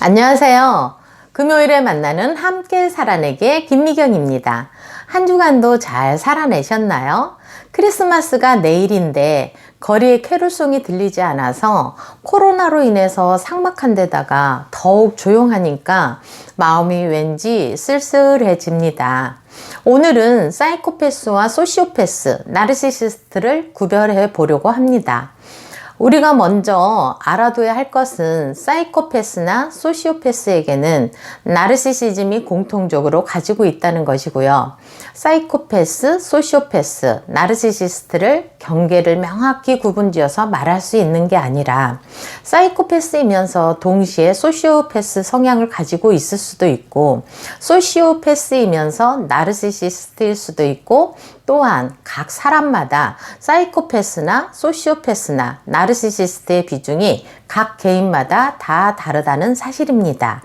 안녕하세요. 금요일에 만나는 함께 살아내기의 김미경입니다. 한 주간도 잘 살아내셨나요? 크리스마스가 내일인데 거리에 캐롤송이 들리지 않아서 코로나로 인해서 삭막한 데다가 더욱 조용하니까 마음이 왠지 쓸쓸해집니다. 오늘은 사이코패스와 소시오패스, 나르시시스트를 구별해 보려고 합니다. 우리가 먼저 알아둬야 할 것은 사이코패스나 소시오패스에게는 나르시시즘이 공통적으로 가지고 있다는 것이고요. 사이코패스, 소시오패스, 나르시시스트를 경계를 명확히 구분지어서 말할 수 있는 게 아니라 사이코패스이면서 동시에 소시오패스 성향을 가지고 있을 수도 있고 소시오패스이면서 나르시시스트일 수도 있고 또한 각 사람마다 사이코패스나 소시오패스나 나르시시스트의 비중이 각 개인마다 다 다르다는 사실입니다.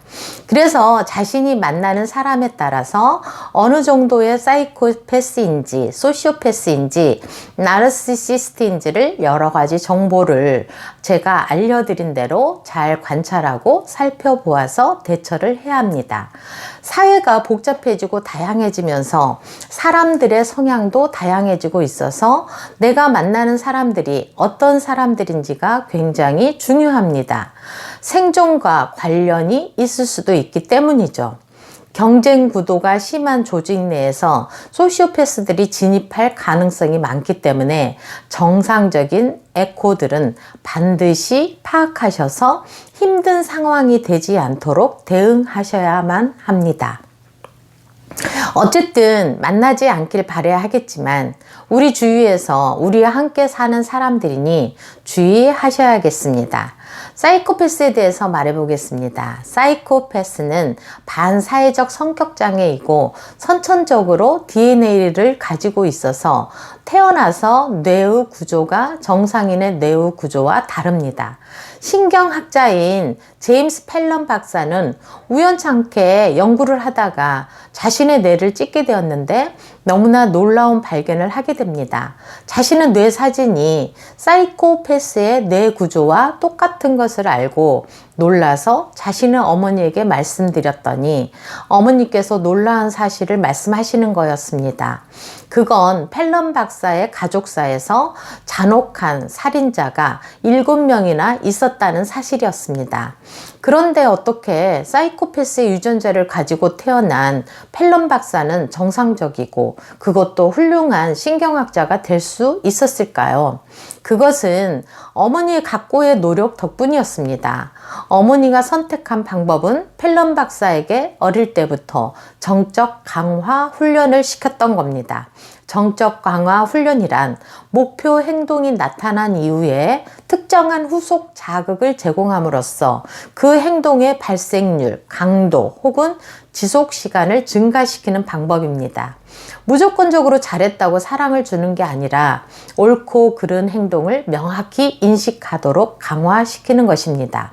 그래서 자신이 만나는 사람에 따라서 어느 정도의 사이코패스인지 소시오패스인지 나르시 시스트인지를 여러 가지 정보를 제가 알려드린 대로 잘 관찰하고 살펴보아서 대처를 해야 합니다. 사회가 복잡해지고 다양해지면서 사람들의 성향도 다양해지고 있어서 내가 만나는 사람들이 어떤 사람들인지가 굉장히 중요합니다. 생존과 관련이 있을 수도 있기 때문이죠. 경쟁 구도가 심한 조직 내에서 소시오패스들이 진입할 가능성이 많기 때문에 정상적인 에코들은 반드시 파악하셔서 힘든 상황이 되지 않도록 대응하셔야만 합니다. 어쨌든 만나지 않길 바래야 하겠지만 우리 주위에서 우리와 함께 사는 사람들이니 주의하셔야겠습니다. 사이코패스에 대해서 말해보겠습니다. 사이코패스는 반사회적 성격장애이고 선천적으로 DNA를 가지고 있어서 태어나서 뇌의 구조가 정상인의 뇌의 구조와 다릅니다. 신경학자인 제임스 펠런 박사는 우연찮게 연구를 하다가 자신의 뇌를 찍게 되었는데 너무나 놀라운 발견을 하게 됩니다. 자신의 뇌 사진이 사이코패스의 뇌 구조와 똑같은 것을 알고 놀라서 자신의 어머니에게 말씀드렸더니 어머니께서 놀라운 사실을 말씀하시는 거였습니다. 그건 펠런 박사의 가족사에서 잔혹한 살인자가 7명이나 있었다는 사실이었습니다. 그런데 어떻게 사이코패스의 유전자를 가지고 태어난 펠런 박사는 정상적이고 그것도 훌륭한 신경학자가 될 수 있었을까요? 그것은 어머니의 각고의 노력 덕분이었습니다. 어머니가 선택한 방법은 펠런 박사에게 어릴 때부터 정적 강화 훈련을 시켰던 겁니다. 정적 강화 훈련이란 목표 행동이 나타난 이후에 특정한 후속 자극을 제공함으로써 그 행동의 발생률, 강도 혹은 지속 시간을 증가시키는 방법입니다. 무조건적으로 잘했다고 사랑을 주는 게 아니라 옳고 그른 행동을 명확히 인식하도록 강화시키는 것입니다.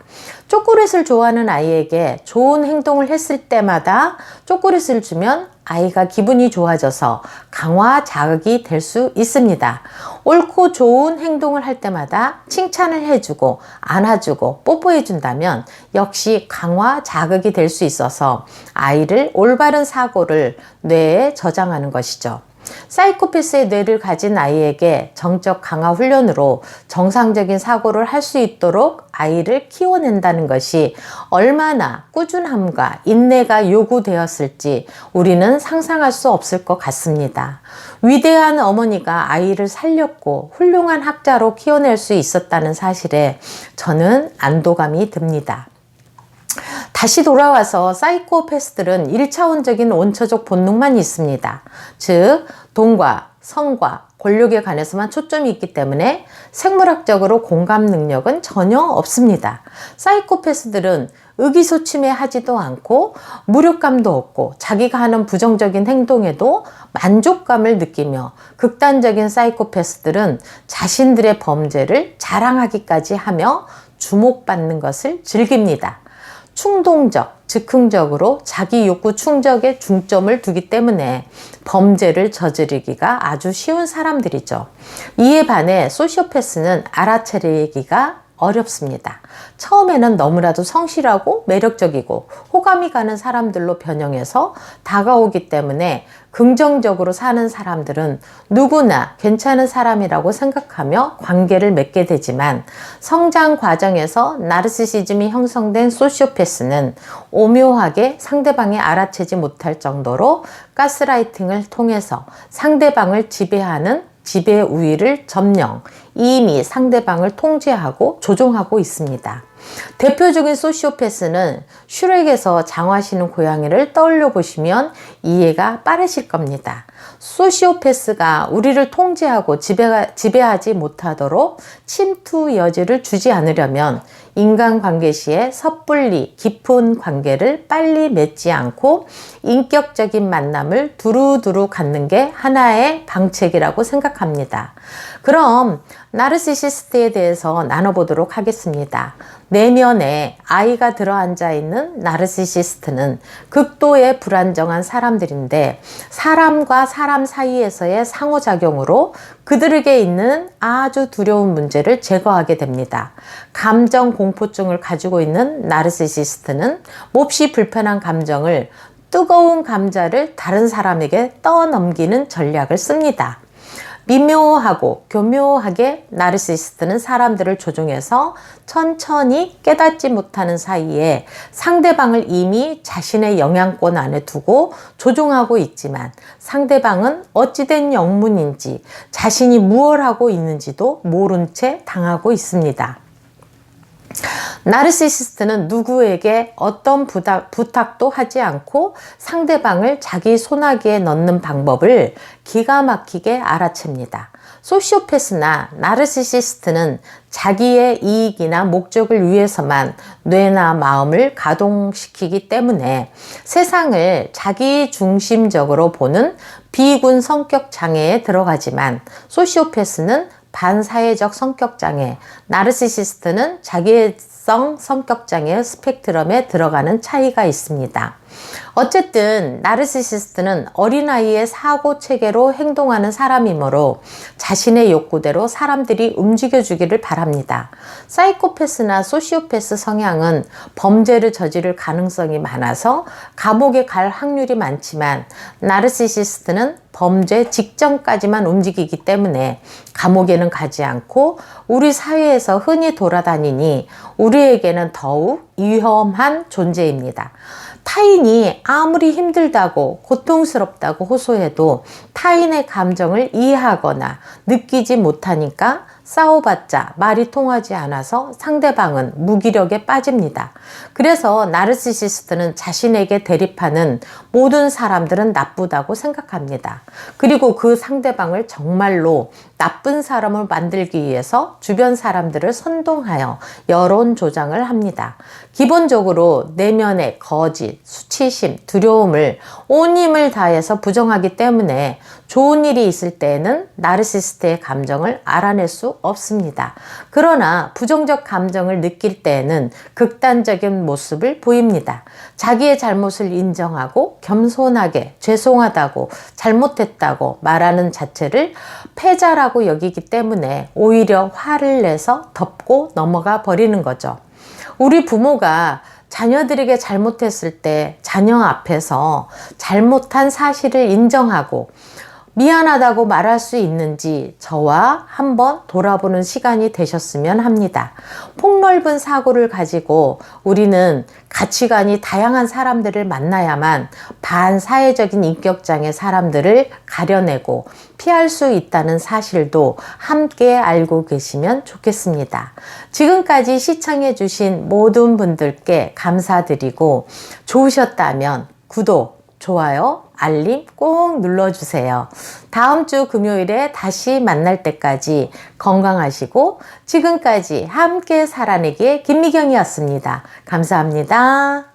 초콜릿을 좋아하는 아이에게 좋은 행동을 했을 때마다 초콜릿을 주면 아이가 기분이 좋아져서 강화 자극이 될 수 있습니다. 옳고 좋은 행동을 할 때마다 칭찬을 해주고 안아주고 뽀뽀해준다면 역시 강화 자극이 될 수 있어서 아이를 올바른 사고를 뇌에 저장하는 것이죠. 사이코패스의 뇌를 가진 아이에게 정적 강화 훈련으로 정상적인 사고를 할 수 있도록 아이를 키워낸다는 것이 얼마나 꾸준함과 인내가 요구되었을지 우리는 상상할 수 없을 것 같습니다. 위대한 어머니가 아이를 살렸고 훌륭한 학자로 키워낼 수 있었다는 사실에 저는 안도감이 듭니다. 다시 돌아와서 사이코패스들은 1차원적인 원초적 본능만 있습니다. 즉, 돈과 성과 권력에 관해서만 초점이 있기 때문에 생물학적으로 공감 능력은 전혀 없습니다. 사이코패스들은 의기소침해 하지도 않고 무력감도 없고 자기가 하는 부정적인 행동에도 만족감을 느끼며 극단적인 사이코패스들은 자신들의 범죄를 자랑하기까지 하며 주목받는 것을 즐깁니다. 충동적, 즉흥적으로 자기 욕구 충족에 중점을 두기 때문에 범죄를 저지르기가 아주 쉬운 사람들이죠. 이에 반해 소시오패스는 알아차리기가 어렵습니다. 처음에는 너무나도 성실하고 매력적이고 호감이 가는 사람들로 변형해서 다가오기 때문에 긍정적으로 사는 사람들은 누구나 괜찮은 사람이라고 생각하며 관계를 맺게 되지만 성장 과정에서 나르시시즘이 형성된 소시오패스는 오묘하게 상대방이 알아채지 못할 정도로 가스라이팅을 통해서 상대방을 지배하는 지배 우위를 점령, 이미 상대방을 통제하고 조종하고 있습니다. 대표적인 소시오패스는 슈렉에서 장화시는 고양이를 떠올려 보시면 이해가 빠르실 겁니다. 소시오패스가 우리를 통제하고 지배하, 지배하지 못하도록 침투 여지를 주지 않으려면 인간관계 시에 섣불리 깊은 관계를 빨리 맺지 않고 인격적인 만남을 두루두루 갖는 게 하나의 방책이라고 생각합니다. 그럼 나르시시스트에 대해서 나눠보도록 하겠습니다. 내면에 아이가 들어앉아 있는 나르시시스트는 극도의 불안정한 사람들인데 사람과 사람 사이에서의 상호작용으로 그들에게 있는 아주 두려운 문제를 제거하게 됩니다. 감정 공포증을 가지고 있는 나르시시스트는 몹시 불편한 감정을 뜨거운 감자를 다른 사람에게 떠넘기는 전략을 씁니다. 미묘하고 교묘하게 나르시스트는 사람들을 조종해서 천천히 깨닫지 못하는 사이에 상대방을 이미 자신의 영향권 안에 두고 조종하고 있지만 상대방은 어찌된 영문인지 자신이 무엇 하고 있는지도 모른 채 당하고 있습니다. 나르시시스트는 누구에게 어떤 부탁, 부탁도 하지 않고 상대방을 자기 소나기에 넣는 방법을 기가 막히게 알아챕니다. 소시오패스나 나르시시스트는 자기의 이익이나 목적을 위해서만 뇌나 마음을 가동시키기 때문에 세상을 자기 중심적으로 보는 비군 성격 장애에 들어가지만 소시오패스는 반사회적 성격장애, 나르시시스트는 자기성 성격장애 스펙트럼에 들어가는 차이가 있습니다. 어쨌든 나르시시스트는 어린아이의 사고 체계로 행동하는 사람이므로 자신의 욕구대로 사람들이 움직여주기를 바랍니다. 사이코패스나 소시오패스 성향은 범죄를 저지를 가능성이 많아서 감옥에 갈 확률이 많지만 나르시시스트는 범죄 직전까지만 움직이기 때문에 감옥에는 가지 않고 우리 사회에서 흔히 돌아다니니 우리에게는 더욱 위험한 존재입니다. 타인이 아무리 힘들다고 고통스럽다고 호소해도 타인의 감정을 이해하거나 느끼지 못하니까 싸워봤자 말이 통하지 않아서 상대방은 무기력에 빠집니다. 그래서 나르시시스트는 자신에게 대립하는 모든 사람들은 나쁘다고 생각합니다. 그리고 그 상대방을 정말로 나쁜 사람을 만들기 위해서 주변 사람들을 선동하여 여론 조장을 합니다. 기본적으로 내면의 거짓, 수치심, 두려움을 온 힘을 다해서 부정하기 때문에 좋은 일이 있을 때에는 나르시스트의 감정을 알아낼 수 없습니다. 그러나 부정적 감정을 느낄 때에는 극단적인 모습을 보입니다. 자기의 잘못을 인정하고 겸손하게 죄송하다고 잘못했다고 말하는 자체를 패자라고 여기기 때문에 오히려 화를 내서 덮고 넘어가 버리는 거죠. 우리 부모가 자녀들에게 잘못했을 때 자녀 앞에서 잘못한 사실을 인정하고 미안하다고 말할 수 있는지 저와 한번 돌아보는 시간이 되셨으면 합니다. 폭넓은 사고를 가지고 우리는 가치관이 다양한 사람들을 만나야만 반사회적인 인격장애 사람들을 가려내고 피할 수 있다는 사실도 함께 알고 계시면 좋겠습니다. 지금까지 시청해주신 모든 분들께 감사드리고 좋으셨다면 구독, 좋아요, 알림 꼭 눌러주세요. 다음 주 금요일에 다시 만날 때까지 건강하시고 지금까지 함께 살아내기의 김미경이었습니다. 감사합니다.